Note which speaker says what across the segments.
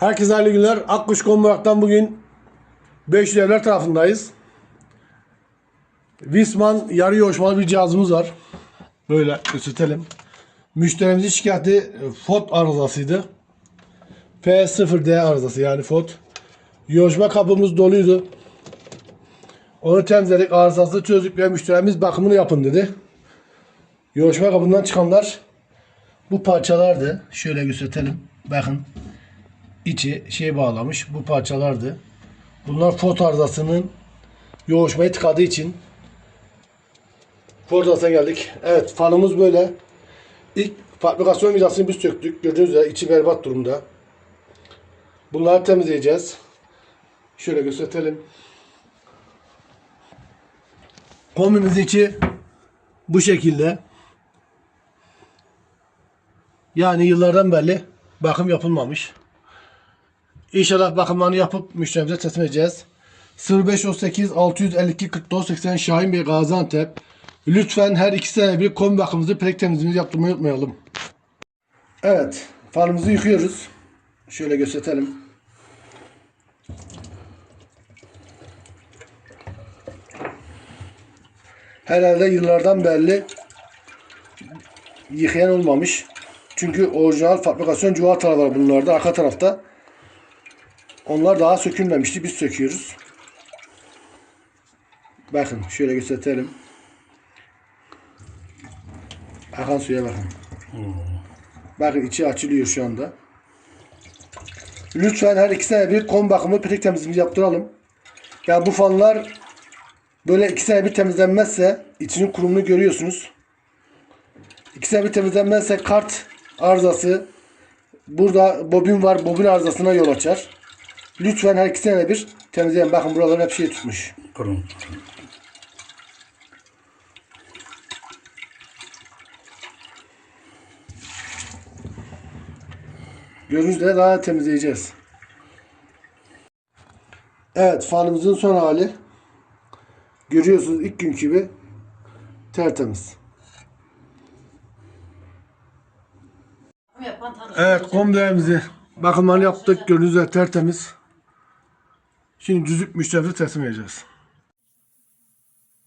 Speaker 1: Herkese hayırlı günler. Akkuş Komburak'tan bugün Beşli Evler tarafındayız. Wisman yarı yoğuşmalı bir cihazımız var. Böyle gösterelim. Müşterimizin şikayeti FOT arızasıydı. F0D arızası yani FOT. Yoğuşma kabımız doluydu. Onu temizledik, arızasını çözdük ve müşterimiz bakımını yapın dedi. Yoğuşma kabından çıkanlar bu parçalardı. Şöyle gösterelim. Bakın içi şey bağlamış. Bu parçalardı. Bunlar fot arızasının yoğuşmayı tıkadığı için fot arızasına geldik. Evet fanımız böyle. İlk fabrikasyon vidasını biz söktük. Gördüğünüz üzere içi berbat durumda. Bunları temizleyeceğiz. Şöyle gösterelim. Kombimizin içi bu şekilde. Yani yıllardan beri bakım yapılmamış. İnşallah bakımlarını yapıp müşterimize teslim edeceğiz. 0538 652 49 80 Şahin Bey Gaziantep. Lütfen her iki sene bir kombi bakımımızı plek temizliğimizi yaptırmayı unutmayalım. Evet. Fanımızı yıkıyoruz. Şöyle gösterelim. Herhalde yıllardan beri yıkayan olmamış. Çünkü orijinal fabrikasyon cuvatalar var bunlarda arka tarafta. Onlar daha sökülmemişti. Biz söküyoruz. Bakın şöyle gösterelim. Akan suya bakın. Bakın içi açılıyor şu anda. Lütfen her iki sene bir kom bakımı prik temizliğini yaptıralım. Yani bu fanlar böyle iki sene bir temizlenmezse içinin kurumunu görüyorsunuz. İki sene bir temizlenmezse kart arızası burada bobin var. Bobin arızasına yol açar. Lütfen her iki sene bir temizleyin. Bakın buralar hep şey tutmuş.
Speaker 2: Kurum.
Speaker 1: Üzere daha temizleyeceğiz. Evet fanımızın son hali. Görüyorsunuz ilk günkü gibi tertemiz. Evet kombilerimizi bakımlarını yaptık. Gördüğünüz üzere tertemiz. Şimdi düzük müşterimize teslim edeceğiz.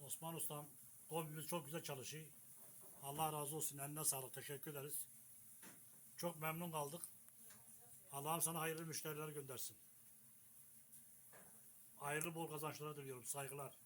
Speaker 2: Osman Ustam, kombimiz çok güzel çalışıyor. Allah razı olsun, eline sağlık, teşekkür ederiz. Çok memnun kaldık. Allah'ım sana hayırlı müşteriler göndersin. Hayırlı bol kazançlar diliyorum, saygılar.